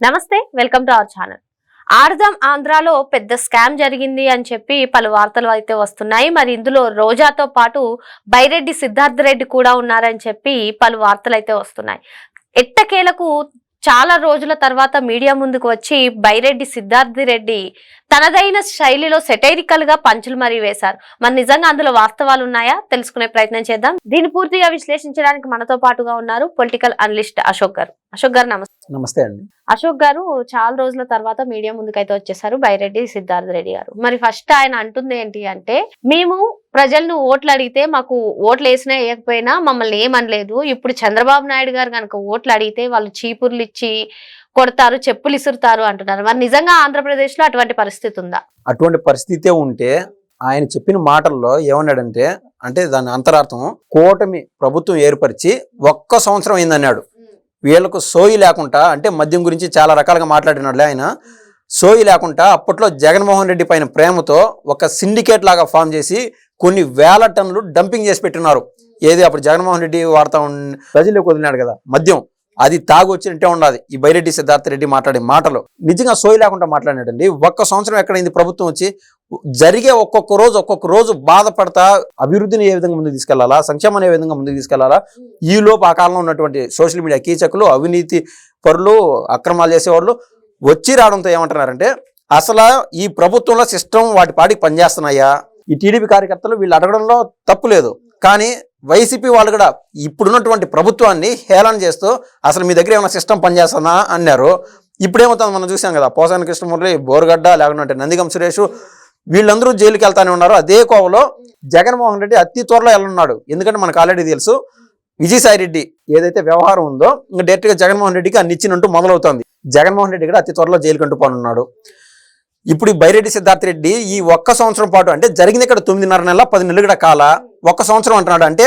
నమస్తే welcome to our channel. ఆర్దం ఆంధ్రాలో పెద్ద స్కామ్ జరిగింది అని చెప్పి పలు వార్తలు అయితే వస్తున్నాయి. మరి ఇందులో రోజాతో పాటు బైరెడ్డి సిద్ధార్థ రెడ్డి కూడా ఉన్నారని చెప్పి పలు వార్తలు అయితే వస్తున్నాయి. ఎట్టకేలకు చాలా రోజుల తర్వాత మీడియా ముందుకు వచ్చి బైరెడ్డి సిద్ధార్థ రెడ్డి తనదైన శైలిలో సెటైరికల్గా పంచులు మరీ వేశారు. మరి నిజంగా అందులో వాస్తవాలు ఉన్నాయా? తెలుసుకునే ప్రయత్నం చేద్దాం. దీన్ని పూర్తిగా విశ్లేషించడానికి మనతో పాటుగా ఉన్నారు పొలిటికల్ అనలిస్ట్ అశోక్ గారు. అశోక్ గారు నమస్తే నమస్తే అండి. అశోక్ గారు చాలా రోజుల తర్వాత మీడియా ముందుకైతే వచ్చేసారు బైరెడ్డి సిద్ధార్థ రెడ్డి గారు. మరి ఫస్ట్ ఆయన అంటుంది ఏంటి అంటే మేము ప్రజలను ఓట్లు అడిగితే మాకు ఓట్లు వేసినా వేయకపోయినా మమ్మల్ని ఏమనలేదు. ఇప్పుడు చంద్రబాబు నాయుడు గారు కనుక ఓట్లు అడిగితే వాళ్ళు చీపుర్లు ఇచ్చి కొడతారు చెప్పులు ఇసురుతారు అంటున్నారు. మరి నిజంగా ఆంధ్రప్రదేశ్లో అటువంటి పరిస్థితి ఉందా? అటువంటి పరిస్థితే ఉంటే ఆయన చెప్పిన మాటల్లో ఏమన్నాడంటే అంటే దాని అంతరార్థం కూటమి ప్రభుత్వం ఏర్పరిచి ఒక్క సంవత్సరం అయిందన్నాడు. వీళ్ళకు సోయి లేకుండా అంటే మద్యం గురించి చాలా రకాలుగా మాట్లాడినాడు ఆయన. సోయి లేకుండా అప్పట్లో జగన్మోహన్ రెడ్డి పైన ప్రేమతో ఒక సిండికేట్ లాగా ఫామ్ చేసి కొన్ని వేల టన్నులు డంపింగ్ చేసి పెట్టినారు. ఏది అప్పుడు జగన్మోహన్ రెడ్డి వాడుతా ప్రజల్లోకి వదిలినాడు కదా మద్యం. అది తాగొచ్చినట్టే ఉండాలి ఈ బైరెడ్డి సిద్ధార్థ రెడ్డి మాట్లాడే మాటలు. నిజంగా సోయి లేకుండా మాట్లాడినాడండి. ఒక్క సంవత్సరం ఎక్కడైంది ప్రభుత్వం వచ్చి జరిగే ఒక్కొక్క రోజు ఒక్కొక్క రోజు బాధపడతా అభివృద్ధిని ఏ విధంగా ముందుకు తీసుకెళ్ళాలా సంక్షేమాన్ని ఏ విధంగా ముందుకు తీసుకెళ్ళాలా? ఈ లోపు ఆ కాలంలో ఉన్నటువంటి సోషల్ మీడియా కీచకులు అవినీతి పరులు అక్రమాలు చేసేవాళ్ళు వచ్చి రావడంతో ఏమంటున్నారంటే అసలు ఈ ప్రభుత్వంలో సిస్టమ్ వాటి పాటికి పనిచేస్తున్నాయా? ఈ టీడీపీ కార్యకర్తలు వీళ్ళు అడగడంలో తప్పు లేదు. కానీ వైసీపీ వాళ్ళు కూడా ఇప్పుడున్నటువంటి ప్రభుత్వాన్ని హేళన చేస్తూ అసలు మీ దగ్గర ఏమైనా సిస్టమ్ పనిచేస్తుందా అన్నారు. ఇప్పుడేమవుతుంది మనం చూసాం కదా పోసాని కృష్ణమురళి బోరుగడ్డ లేకుంటే నందిగం సురేష్ వీళ్ళందరూ జైలుకి వెళ్తానే ఉన్నారు. అదే కోవలో జగన్మోహన్ రెడ్డి అతి త్వరలో వెళ్ళనున్నాడు. ఎందుకంటే మనకు ఆల్రెడీ తెలుసు విజయసాయి రెడ్డి ఏదైతే వ్యవహారం ఉందో ఇంకా డైరెక్ట్గా జగన్మోహన్ రెడ్డికి అన్ని ఇచ్చినట్టు మొదలవుతుంది. జగన్మోహన్ రెడ్డి కూడా అతి త్వరలో జైలు కంటూ పోనున్నాడు. ఇప్పుడు ఈ బైరెడ్డి సిద్ధార్థ రెడ్డి ఈ ఒక్క సంవత్సరం పాటు అంటే జరిగింది ఇక్కడ తొమ్మిదిన్నర నెల పది నెలలు కూడా కాల ఒక్క సంవత్సరం అంటున్నాడు. అంటే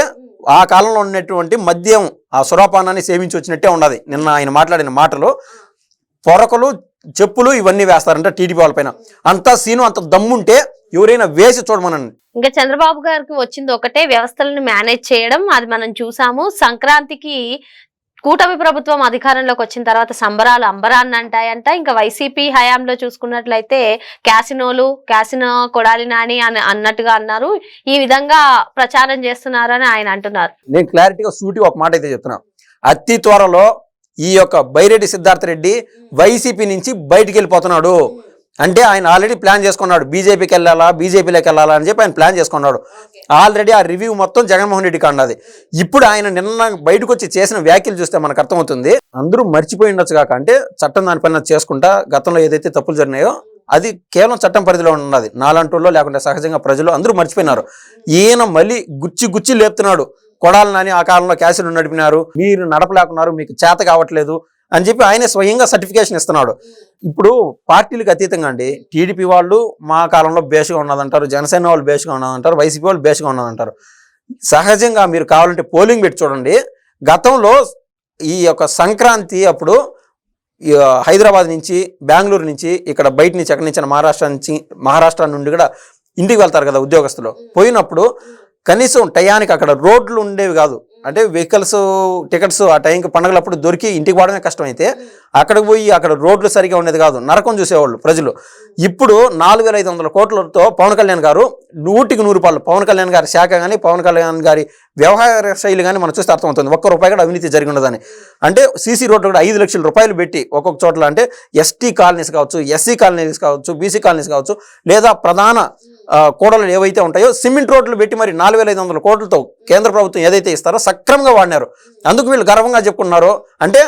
ఆ కాలంలో ఉన్నటువంటి మద్యం ఆ సురాపానాన్ని సేవించి వచ్చినట్టే ఉన్నది. నిన్న ఆయన మాట్లాడిన మాటలు పొరకలు చెప్పులు ఇవన్నీ వేస్తారంట టీడీపీ వాళ్ళపైన అంత సీను అంత దమ్ముంటే ఎవరైనా వేసి చూడమనండి. ఇంకా చంద్రబాబు గారికి వచ్చింది ఒకటే వ్యవస్థలను మేనేజ్ చేయడం అది మనం చూసాము. సంక్రాంతికి కూటమి ప్రభుత్వం అధికారంలోకి వచ్చిన తర్వాత సంబరాలు అంబరాన్ని అంటాయంట. ఇంకా వైసీపీ హయాంలో చూసుకున్నట్లయితే క్యాసినోలు క్యాసినో కొడాలి నాని అని అన్నట్టుగా అన్నారు. ఈ విధంగా ప్రచారం చేస్తున్నారని ఆయన అంటున్నారు. నేను క్లారిటీగా సూటి ఒక మాట అయితే చెప్తున్నా. అతి త్వరలో ఈ యొక్క బైరెడ్డి సిద్ధార్థ రెడ్డి వైసీపీ నుంచి బయటికి వెళ్ళిపోతున్నాడు. అంటే ఆయన ఆల్రెడీ ప్లాన్ చేసుకున్నాడు. బీజేపీకి వెళ్ళాలా బీజేపీలోకి వెళ్ళాలా అని చెప్పి ఆయన ప్లాన్ చేసుకున్నాడు. ఆల్రెడీ ఆ రివ్యూ మొత్తం జగన్మోహన్ రెడ్డికి అన్నది ఇప్పుడు ఆయన నిన్న బయటకు వచ్చి చేసిన వ్యాఖ్యలు చూస్తే మనకు అర్థమవుతుంది. అందరూ మర్చిపోయి ఉండొచ్చు కాక అంటే చట్టం దానిపైన చేసుకుంటా గతంలో ఏదైతే తప్పులు జరిగినాయో అది కేవలం చట్టం పరిధిలో ఉన్నది. నాలంటూల్లో లేకుంటే సహజంగా ప్రజలు అందరూ మర్చిపోయినారు. ఈయన మళ్ళీ గుచ్చి గుచ్చి లేపుతున్నాడు. కొడాలని ఆ కాలంలో క్యాసిడ్ నడిపినారు. మీరు నడపలేకున్నారు. మీకు చేత కావట్లేదు. అని చెప్పి ఆయన స్వయంగా సర్టిఫికేషన్ ఇస్తున్నాడు. ఇప్పుడు పార్టీలకు అతీతంగా అండి టీడీపీ వాళ్ళు మా కాలంలో బేస్గా ఉన్నదంటారు జనసేన వాళ్ళు బేస్గా ఉన్నదంటారు వైసీపీ వాళ్ళు బేస్గా ఉన్నదంటారు. సహజంగా మీరు కావాలంటే పోలింగ్ పెట్టి చూడండి. గతంలో ఈ యొక్క సంక్రాంతి అప్పుడు హైదరాబాద్ నుంచి బెంగళూరు నుంచి ఇక్కడ బయట నుంచి ఎక్కడి నుంచి మహారాష్ట్ర నుంచి మహారాష్ట్ర నుండి కూడా ఇంటికి వెళ్తారు కదా ఉద్యోగస్తులు. పోయినప్పుడు కనీసం టయానికి అక్కడ రోడ్లు ఉండేవి కాదు. అంటే వెహికల్స్ టికెట్స్ ఆ టైంకి పండగలప్పుడు దొరికి ఇంటికి పోవడమే కష్టం అయితే అక్కడికి పోయి అక్కడ రోడ్లు సరిగా ఉండేది కాదు. నరకం చూసేవాళ్ళు ప్రజలు. ఇప్పుడు నాలుగు వేల ఐదు వందల కోట్లతో పవన్ కళ్యాణ్ గారు నూటికి నూరు రూపాయలు పవన్ కళ్యాణ్ గారి శాఖ కానీ పవన్ కళ్యాణ్ గారి వ్యవహార శైలి కానీ మనం చూస్తే అర్థమవుతుంది. ఒక్క రూపాయి కూడా అవినీతి జరిగి ఉండదని. అంటే సీసీ రోడ్లు కూడా ఐదు లక్షల రూపాయలు పెట్టి ఒక్కొక్క చోట్ల అంటే ఎస్టీ కాలనీస్ కావచ్చు ఎస్సీ కాలనీస్ కావచ్చు బీసీ కాలనీస్ కావచ్చు లేదా ప్రధాన కూడలు ఏవైతే ఉంటాయో సిమెంట్ రోడ్లు పెట్టి మరి నాలుగు వేల ఐదు వందల కోట్లతో కేంద్ర ప్రభుత్వం ఏదైతే ఇస్తారో సక్రమంగా వాడినారు. అందుకు వీళ్ళు గర్వంగా చెప్పుకున్నారు అంటే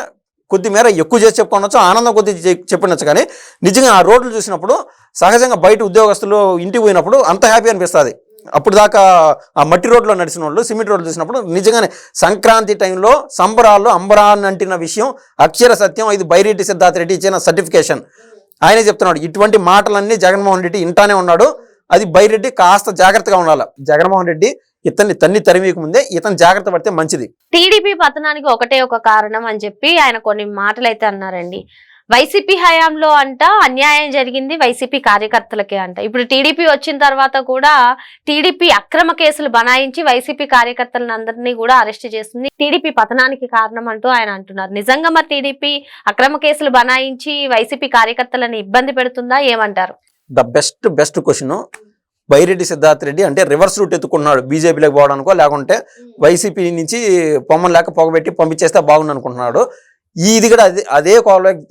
కొద్ది మేర ఎక్కువ చేసి చెప్పుకోవచ్చు ఆనందం కొద్ది చెప్పినొచ్చు. కానీ నిజంగా ఆ రోడ్లు చూసినప్పుడు సహజంగా బయట ఉద్యోగస్తులు ఇంటికి పోయినప్పుడు అంత హ్యాపీ అనిపిస్తుంది. అప్పుడు దాకా ఆ మట్టి రోడ్లో నడిచిన వాళ్ళు సిమెంట్ రోడ్లు చూసినప్పుడు నిజంగానే సంక్రాంతి టైంలో సంబరాల్లో అంబరాన్ అంటిన విషయం అక్షర సత్యం ఇది బైరెడ్డి సిద్ధార్థ రెడ్డి ఇచ్చిన సర్టిఫికేషన్. ఆయనే చెప్తున్నాడు ఇటువంటి మాటలన్నీ జగన్మోహన్ రెడ్డి ఇంటానే ఉన్నాడు. అది బైరెడ్డి కాస్త జాగ్రత్తగా ఉండాలి. జగన్మోహన్ రెడ్డి ఇతన్ని తన్ని తరిమీక ముందే ఇతను జాగ్రత్త పడితే మంచిది. టీడీపీ పతనానికి ఒకటే ఒక కారణం అని చెప్పి ఆయన కొన్ని మాటలు అయితే అన్నారండి. వైసీపీ హయాంలో అంట అన్యాయం జరిగింది వైసీపీ కార్యకర్తలకే అంట. ఇప్పుడు టీడీపీ వచ్చిన తర్వాత కూడా టీడీపీ అక్రమ కేసులు బనాయించి వైసీపీ కార్యకర్తలను అందరినీ కూడా అరెస్ట్ చేస్తుంది టీడీపీ పతనానికి కారణం అంటూ ఆయన అంటున్నారు. నిజంగా మరి టీడీపీ అక్రమ కేసులు బనాయించి వైసీపీ కార్యకర్తలను ఇబ్బంది పెడుతుందా? ఏమంటారు? The best best question. Byreddy Siddhartha Reddy అంటే రివర్స్ రూట్ ఎత్తుకున్నాడు బీజేపీలోకి పోవడానికో లేకుంటే వైసీపీ నుంచి పొమ్మను లేక పొగబెట్టి పంపించేస్తే బాగుంది అనుకుంటున్నాడు ఇది కూడా అదే అదే కోవలోకి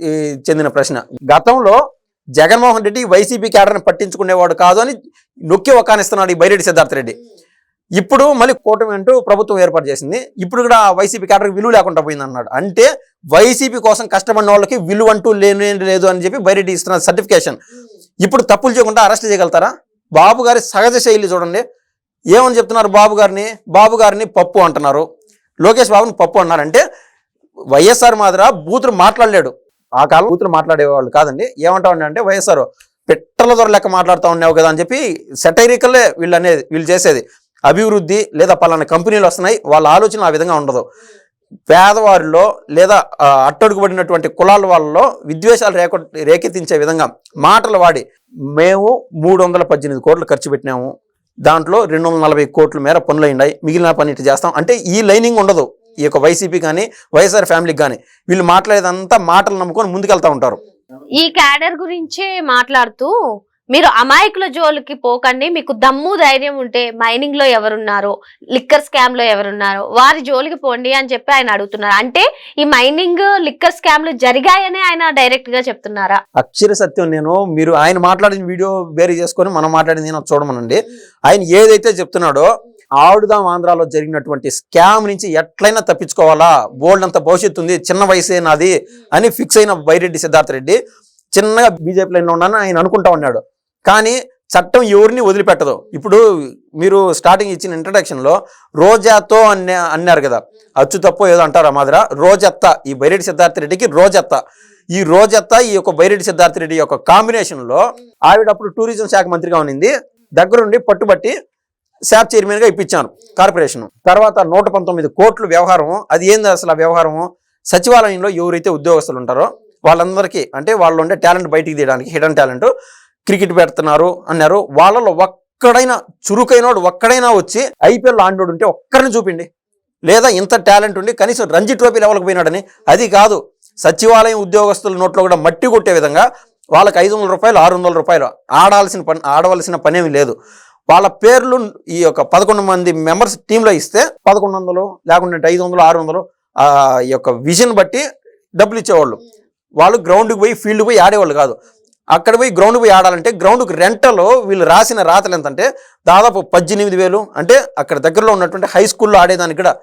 చెందిన ప్రశ్న. గతంలో జగన్మోహన్ రెడ్డి వైసీపీ క్యాడర్ని పట్టించుకునేవాడు కాదు అని నొక్కి ఒకానిస్తున్నాడు ఈ బైరెడ్డి సిద్ధార్థ రెడ్డి. ఇప్పుడు మళ్ళీ కూటమి అంటూ ప్రభుత్వం ఏర్పాటు చేసింది. ఇప్పుడు కూడా వైసీపీ క్యాడర్కి విలువ లేకుండా పోయింది అన్నాడు అంటే వైసీపీ కోసం కష్టపడిన వాళ్ళకి విలువ అంటూ లేనే లేదు అని చెప్పి బైరెడ్డి ఇస్తున్న సర్టిఫికేషన్. ఇప్పుడు తప్పులు చేయకుండా అరెస్ట్ చేయగలుగుతారా? బాబు గారి సహజ శైలి చూడండి. ఏమని చెప్తున్నారు బాబు గారిని? బాబు గారిని పప్పు అంటున్నారు. లోకేష్ బాబుని పప్పు అన్నారంటే వైఎస్ఆర్ మాదిరా బూతులు మాట్లాడలేడు. ఆ కాలం బూతులు మాట్లాడేవాళ్ళు కాదండి. ఏమంటా ఉన్నా అంటే వైఎస్ఆర్ పెట్టల దొర లెక్క మాట్లాడుతూ ఉన్నావు కదా అని చెప్పి సెటైరికల్లే వీళ్ళు అనేది వీళ్ళు చేసేది. అభివృద్ధి లేదా పలానా కంపెనీలు వస్తున్నాయి. వాళ్ళ ఆలోచన ఆ విధంగా ఉండదు. పేదవారిలో లేదా అట్టడుగుబడినటువంటి కులాల వాళ్ళలో విద్వేషాలు రేక రేకెత్తించే విధంగా మాటలు వాడి మేము మూడు వందల పద్దెనిమిది కోట్లు ఖర్చు పెట్టినాము. దాంట్లో రెండు వందల నలభై కోట్ల మేర పనులు అయినాయి మిగిలిన పని ఇటు చేస్తాం. అంటే ఈ లైనింగ్ ఉండదు. ఈ యొక్క వైసీపీ కానీ వైఎస్ఆర్ ఫ్యామిలీకి కానీ. వీళ్ళు మాట్లాడేదంతా మాటలు నమ్ముకొని ముందుకెళ్తూ ఉంటారు. ఈ క్యాడర్ గురించే మాట్లాడుతూ మీరు అమాయకుల జోలికి పోకండి మీకు దమ్ము ధైర్యం ఉంటే మైనింగ్లో ఎవరున్నారో లిక్కర్ స్కామ్లో ఎవరున్నారో వారి జోలికి పోండి అని చెప్పి ఆయన అడుగుతున్నారు. అంటే ఈ మైనింగ్ లిక్కర్ స్కామ్లు జరిగాయనే ఆయన డైరెక్ట్గా చెప్తున్నారా? అక్షర సత్యం. నేను మీరు ఆయన మాట్లాడిన వీడియో వేరే చేసుకొని మనం మాట్లాడింది నేను చూడమనండి. ఆయన ఏదైతే చెప్తున్నాడో ఆడుదాం ఆంధ్రాలో జరిగినటువంటి స్కామ్ నుంచి ఎట్లయినా తప్పించుకోవాలా? బోల్డ్ అంత భవిష్యత్తు ఉంది చిన్న వయసే నాది అని ఫిక్స్ అయిన బైరెడ్డి సిద్ధార్థ రెడ్డి చిన్నగా బీజేపీ లైన్లో ఉన్నానని ఆయన అనుకుంటా ఉన్నాడు. కానీ చట్టం ఎవరిని వదిలిపెట్టదు. ఇప్పుడు మీరు స్టార్టింగ్ ఇచ్చిన ఇంట్రడక్షన్లో రోజాతో అనే అన్నారు కదా. అచ్చు తప్పో ఏదో అంటారా మాదిర రోజెత్త ఈ బైరెడ్డి సిద్ధార్థ రెడ్డికి రోజెత్త. ఈ రోజెత్త ఈ యొక్క బైరెడ్డి సిద్ధార్థ రెడ్డి యొక్క కాంబినేషన్లో ఆవిడ అప్పుడు టూరిజం శాఖ మంత్రిగా ఉన్నింది. దగ్గరుండి పట్టుబట్టి శాప్ చైర్మన్గా ఇప్పించాను కార్పొరేషన్. తర్వాత నూట పంతొమ్మిది కోట్ల వ్యవహారం అది ఏంది అసలు ఆ వ్యవహారము? సచివాలయంలో ఎవరైతే ఉద్యోగస్తులు ఉంటారో వాళ్ళందరికీ అంటే వాళ్ళు ఉండే టాలెంట్ బయటికి తీయడానికి హిడన్ టాలెంట్ క్రికెట్ పెడుతున్నారు అన్నారు. వాళ్ళలో ఒక్కడైనా చురుకైనోడు ఒక్కడైనా వచ్చి ఐపీఎల్ ఆండోడు ఉంటే ఒక్కరిని చూపిండి. లేదా ఇంత టాలెంట్ ఉండి కనీసం రంజీ ట్రోఫీ లెవెల్కి పోయినాడని. అది కాదు సచివాలయం ఉద్యోగస్తుల నోట్లో కూడా మట్టి కొట్టే విధంగా వాళ్ళకి ఐదు వందల రూపాయలు ఆరు వందల రూపాయలు ఆడాల్సిన పని ఆడవలసిన పనేమి లేదు. వాళ్ళ పేర్లు ఈ యొక్క పదకొండు మంది మెంబర్స్ టీంలో ఇస్తే పదకొండు వందలు లేకుంటే ఐదు వందలు ఆరు వందలు ఆ ఈ యొక్క విజన్ బట్టి డబ్బులు ఇచ్చేవాళ్ళు. వాళ్ళు గ్రౌండ్కి పోయి ఫీల్డ్కి పోయి ఆడేవాళ్ళు కాదు. అక్కడ పోయి గ్రౌండ్ పోయి ఆడాలంటే గ్రౌండ్కి రెంటలో వీళ్ళు రాసిన రాతలు ఎంతంటే దాదాపు పద్దెనిమిది వేలు. అంటే అక్కడ దగ్గరలో ఉన్నటువంటి హై స్కూల్లో ఆడేదానికి కూడా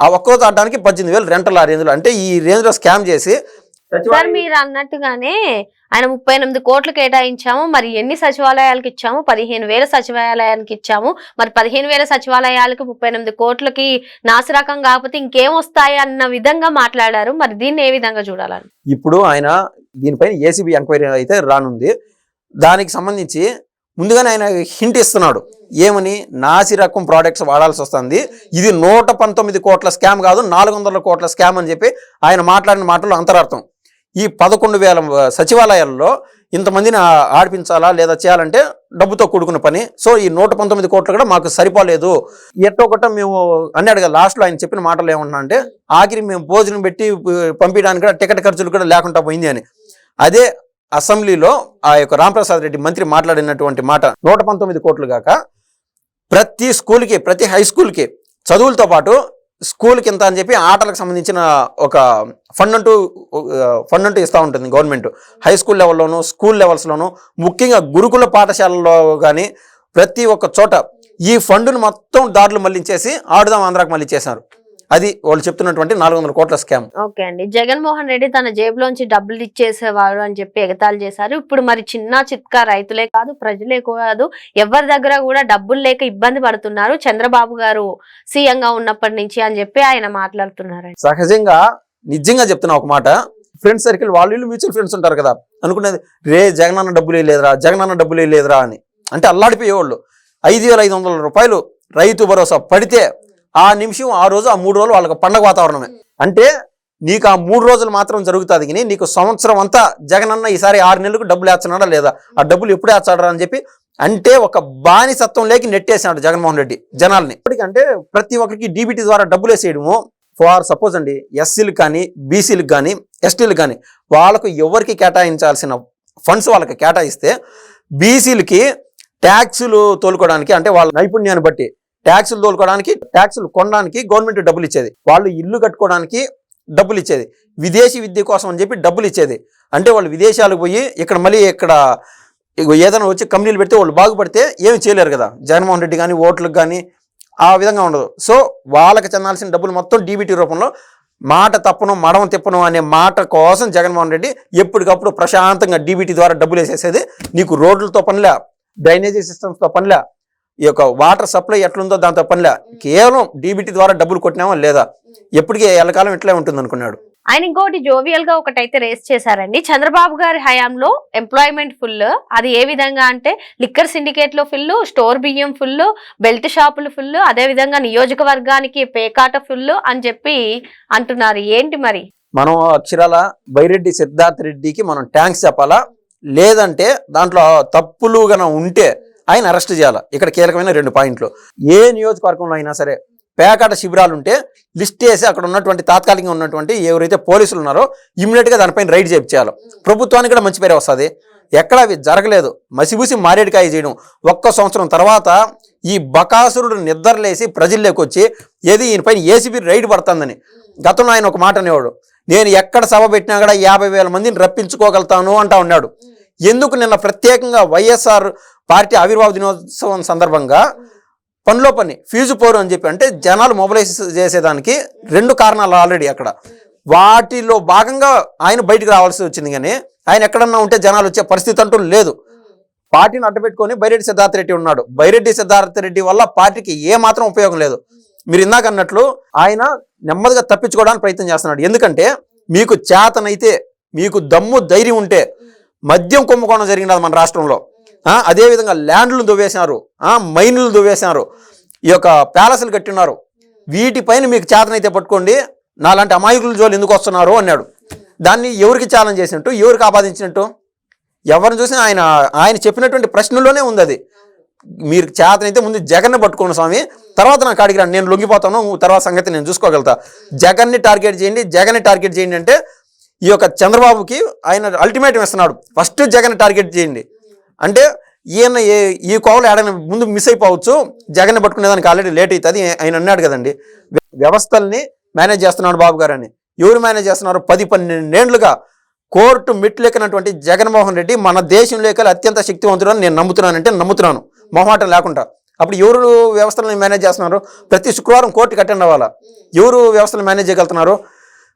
ఆ ఒక్క ఆడడానికి పద్దెనిమిది వేలు రెంటలు ఆ రేంజ్లో అంటే ఈ రేంజ్లో స్కామ్ చేసి సార్ మీరు అన్నట్టుగానే ఆయన ముప్పై ఎనిమిది కోట్లు కేటాయించాము మరి ఎన్ని సచివాలయాలకు ఇచ్చాము? పదిహేను వేల సచివాలయానికి ఇచ్చాము. మరి పదిహేను వేల సచివాలయాలకు ముప్పై ఎనిమిది కోట్లకి నాసిరకం కాకపోతే ఇంకేం వస్తాయి అన్న విధంగా మాట్లాడారు. మరి దీన్ని ఏ విధంగా చూడాలని? ఇప్పుడు ఆయన దీనిపైన ఏసీబీ ఎంక్వైరీ అయితే రానుంది. దానికి సంబంధించి ముందుగానే ఆయన హింట్ ఇస్తున్నాడు. ఏమని? నాసి రకం ప్రోడక్ట్స్ వాడాల్సి వస్తుంది. ఇది నూట పంతొమ్మిది కోట్ల స్కామ్ కాదు నాలుగు వందల కోట్ల స్కామ్ అని చెప్పి ఆయన మాట్లాడిన మాటలు అంతరార్థం. ఈ పదకొండు వేల సచివాలయాల్లో ఇంతమందిని ఆడిపించాలా లేదా చేయాలంటే డబ్బుతో కూడుకున్న పని. సో ఈ నూట పంతొమ్మిది కోట్లు కూడా మాకు సరిపోలేదు. ఎట్టో ఒకట మేము అన్నాడు కదా లాస్ట్లో ఆయన చెప్పిన మాటలు ఏమన్నా అంటే ఆఖరి మేము భోజనం పెట్టి పంపించడానికి కూడా టికెట్ ఖర్చులు కూడా లేకుండా పోయింది అని. అదే అసెంబ్లీలో ఆ యొక్క రాంప్రసాద్ రెడ్డి మంత్రి మాట్లాడినటువంటి మాట నూట పంతొమ్మిది కోట్లు కాక ప్రతి స్కూల్కి ప్రతి హై స్కూల్కి చదువులతో పాటు స్కూల్కి ఇంత అని చెప్పి ఆటలకు సంబంధించిన ఒక ఫండ్ అంటూ ఫండ్ అంటూ ఇస్తూ ఉంటుంది గవర్నమెంట్. హై స్కూల్ లెవెల్లోనూ స్కూల్ లెవెల్స్లోనూ ముఖ్యంగా గురుకుల పాఠశాలల్లో కానీ ప్రతి ఒక్క చోట ఈ ఫండ్ను మొత్తం దారులు మళ్ళించేసి ఆడుదాం ఆంధ్రాకి మళ్ళీ చేశారు అది వాళ్ళు చెప్తున్నటువంటి నాలుగు వందల కోట్ల స్కామ్. ఓకే అండి. జగన్మోహన్ రెడ్డి తన జేబులోంచి డబ్బులు ఇచ్చేసేవాడు అని చెప్పి ఎగతాళి చేశారు. ఇప్పుడు మరి చిన్న చిత్కా రైతులే కాదు ప్రజలే కాదు ఎవరి దగ్గర కూడా డబ్బులు లేక ఇబ్బంది పడుతున్నారు. చంద్రబాబు గారు సీఎం గా ఉన్నప్పటి నుంచి అని చెప్పి ఆయన మాట్లాడుతున్నారు సహజంగా నిజంగా చెప్తున్నా ఒక మాట. ఫ్రెండ్స్ సర్కిల్ వాళ్ళు వీళ్ళు మ్యూచువల్ ఫ్రెండ్స్ ఉంటారు కదా. అనుకునేది రే జగనన్న డబ్బులు లేదురా జగనన్న డబ్బులు లేదురా అని. అంటే అల్లాడిపోయేవాళ్ళు. ఐదు వేల ఐదు వందల రూపాయలు రైతు భరోసా పడితే ఆ నిమిషం ఆ రోజు ఆ మూడు రోజులు వాళ్ళకి పండగ వాతావరణమే. అంటే నీకు ఆ మూడు రోజులు మాత్రం జరుగుతుంది కానీ నీకు సంవత్సరం అంతా జగనన్న ఈసారి ఆరు నెలలకు డబ్బులు వేస్తున్నాడా లేదా? ఆ డబ్బులు ఎప్పుడు వేస్తాడా అని చెప్పి అంటే ఒక బానిసత్వం లేకి నెట్టేసాడు జగన్మోహన్ రెడ్డి జనాల్ని. ఇప్పటికంటే ప్రతి ఒక్కరికి డీబీటీ ద్వారా డబ్బులు వేసేయడము ఫార్ సపోజ్ అండి ఎస్సీలకు కానీ బీసీలకు కానీ ఎస్టీలకు కానీ వాళ్ళకు ఎవరికి కేటాయించాల్సిన ఫండ్స్ వాళ్ళకి కేటాయిస్తే బీసీలకి ట్యాక్సులు తోలుకోవడానికి అంటే వాళ్ళ నైపుణ్యాన్ని బట్టి ట్యాక్సులు తోలుకోవడానికి ట్యాక్సులు కొనడానికి గవర్నమెంట్ డబ్బులు ఇచ్చేది. వాళ్ళు ఇల్లు కట్టుకోవడానికి డబ్బులు ఇచ్చేది. విదేశీ విద్య కోసం అని చెప్పి డబ్బులు ఇచ్చేది. అంటే వాళ్ళు విదేశాలకు పోయి ఇక్కడ మళ్ళీ ఇక్కడ ఏదైనా వచ్చి కంపెనీలు పెడితే వాళ్ళు బాగుపడితే ఏమి చేయలేరు కదా. జగన్మోహన్ రెడ్డి కానీ ఓట్లకు కానీ ఆ విధంగా ఉండదు. సో వాళ్ళకి చెందాల్సిన డబ్బులు మొత్తం డీబీటీ రూపంలో మాట తప్పను మడమ తిప్పను అనే మాట కోసం జగన్మోహన్ రెడ్డి ఎప్పటికప్పుడు ప్రశాంతంగా డీబీటీ ద్వారా డబ్బులు వేసేసేది. నీకు రోడ్లతో పనిలే డ్రైనేజీ సిస్టమ్స్తో పనిలే ఈ యొక్క వాటర్ సప్లై ఎట్లుందో దాంతో పనిలే. కేవలం డీబీటీ ద్వారా డబ్బులు కొట్టినామా లేదా? ఎప్పటికీ ఎల్లకాలం ఇట్లే ఉంటుంది అనుకున్నాడు ఆయన ఇంకోటి జోవియల్గా ఒకటైతే రేస్ చేశారండి. చంద్రబాబు గారి హయాంలో ఎంప్లాయ్మెంట్ ఫుల్ అది ఏ విధంగా అంటే లిక్కర్ సిండికేట్లో ఫుల్ స్టోర్ బియ్యం ఫుల్ బెల్ట్ షాపులు ఫుల్ అదే విధంగా నియోజకవర్గానికి పేకాట ఫుల్ అని చెప్పి అంటున్నారు. ఏంటి మరి? మనం అక్షరాల బైరెడ్డి సిద్ధార్థ్ రెడ్డికి మనం ట్యాంక్స్ చెప్పాలా? లేదంటే దాంట్లో తప్పులు గన ఉంటే ఆయన అరెస్ట్ చేయాలి? ఇక్కడ కీలకమైన రెండు పాయింట్లు. ఏ నియోజకవర్గంలో అయినా సరే పేకాట శిబిరాలు ఉంటే లిస్ట్ వేసి అక్కడ ఉన్నటువంటి తాత్కాలికంగా ఉన్నటువంటి ఎవరైతే పోలీసులు ఉన్నారో ఇమ్మీడియట్గా దానిపైన రైడ్ చేయించాలి ప్రభుత్వానికి కూడా మంచి పేరు వస్తుంది. ఎక్కడ అవి జరగలేదు. మసిబూసి మారేడుకాయ చేయడం. ఒక్క సంవత్సరం తర్వాత ఈ బకాసురుడు నిద్రలేసి ప్రజల్లోకి వచ్చి ఏది ఈయనపైన ఏసీబీ రైడ్ పడుతుందని. గతంలో ఆయన ఒక మాట అనేవాడు. నేను ఎక్కడ సభ పెట్టినా కూడా యాభై వేల మందిని రప్పించుకోగలుగుతాను అంటా ఉన్నాడు. ఎందుకు నిన్న ప్రత్యేకంగా వైఎస్ఆర్ పార్టీ ఆవిర్భావ దినోత్సవం సందర్భంగా పనిలో పని ఫీజు పోరు అని చెప్పి అంటే జనాలు మొబిలైజ్ చేసేదానికి రెండు కారణాలు ఆల్రెడీ అక్కడ. వాటిలో భాగంగా ఆయన బయటికి రావాల్సి వచ్చింది కానీ ఆయన ఎక్కడన్నా ఉంటే జనాలు వచ్చే పరిస్థితి అంటూ లేదు. పార్టీని అడ్డపెట్టుకొని బైరెడ్డి సిద్ధార్థ రెడ్డి ఉన్నాడు. బైరెడ్డి సిద్ధార్థ రెడ్డి వల్ల పార్టీకి ఏ మాత్రం ఉపయోగం లేదు. మీరు ఇందాక అన్నట్లు ఆయన నెమ్మదిగా తప్పించుకోవడానికి ప్రయత్నం చేస్తున్నాడు. ఎందుకంటే మీకు చేతనైతే మీకు దమ్ము ధైర్యం ఉంటే మద్యం కుంభకోణం జరిగినది మన రాష్ట్రంలో. అదేవిధంగా ల్యాండ్లు దువ్వేసినారు. మైన్లు దువ్వేసినారు. ఈ యొక్క ప్యాలెస్లు కట్టినారు. వీటిపైన మీకు చేతనైతే పట్టుకోండి. నాలాంటి అమాయకుల జోలు ఎందుకు వస్తున్నారు అన్నాడు. దాన్ని ఎవరికి ఛాలెంజ్ చేసినట్టు ఎవరికి ఆపాదించినట్టు? ఎవరిని చూసినా ఆయన ఆయన చెప్పినటువంటి ప్రశ్నలోనే ఉంది అది. మీరు చేతనైతే ముందు జగన్ని పట్టుకోండి స్వామి. తర్వాత నాకు అడిగి రండి. నేను లొంగిపోతాను. తర్వాత సంగతి నేను చూసుకోగలుగుతా. జగన్ని టార్గెట్ చేయండి. జగన్ని టార్గెట్ చేయండి అంటే ఈ యొక్క చంద్రబాబుకి ఆయన అల్టిమేటం ఇస్తున్నాడు ఫస్ట్ జగన్ టార్గెట్ చేయండి. అంటే ఈయన ఈ కోవలు ఏడైనా ముందు మిస్ అయిపోవచ్చు. జగన్ పట్టుకునేదానికి ఆల్రెడీ లేట్ అవుతుంది. ఆయన అన్నాడు కదండి వ్యవస్థల్ని మేనేజ్ చేస్తున్నాడు బాబు గారు అని. ఎవరు మేనేజ్ చేస్తున్నారు? పది పన్నెండేండ్లుగా కోర్టు మిట్లెక్కినటువంటి జగన్మోహన్ రెడ్డి మన దేశంలో అత్యంత శక్తివంతుడు నేను నేను నమ్ముతున్నానంటే నమ్ముతున్నాను. మొహమాటం లేకుండా. అప్పుడు ఎవరు వ్యవస్థలను మేనేజ్ చేస్తున్నారు? ప్రతి శుక్రవారం కోర్టుకి అటెండ్ అవ్వాలా. ఎవరు వ్యవస్థలు మేనేజ్ చేయగలుగుతున్నారు?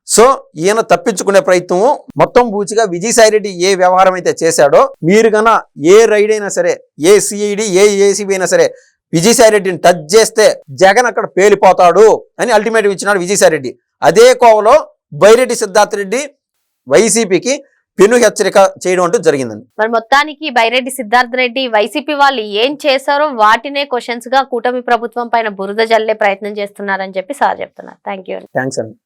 సో ఈయన తప్పించుకునే ప్రయత్నము మొత్తం బూచిగా విజయసాయి రెడ్డి ఏ వ్యవహారం అయితే చేశాడో మీరు గన ఏ రైడ్ అయినా సరే ఏ సిఐడి ఏ ఏసీబీ అయినా సరే విజయసాయి రెడ్డిని టచ్ చేస్తే జగన్ అక్కడ పేలిపోతాడు అని అల్టిమేటివ్ ఇచ్చినాడు విజయసాయి రెడ్డి అదే కోవలో బైరెడ్డి సిద్ధార్థ రెడ్డి వైసీపీకి పెను హెచ్చరిక చేయడం అంటూ జరిగిందండి. మరి మొత్తానికి బైరెడ్డి సిద్ధార్థ రెడ్డి వైసీపీ వాళ్ళు ఏం చేశారో వాటినే క్వశ్చన్స్గా కూటమి ప్రభుత్వం పైన బురద జల్లే ప్రయత్నం చేస్తున్నారని చెప్పి సార్ చెప్తున్నారు. థ్యాంక్ యూ థ్యాంక్స్ అండి.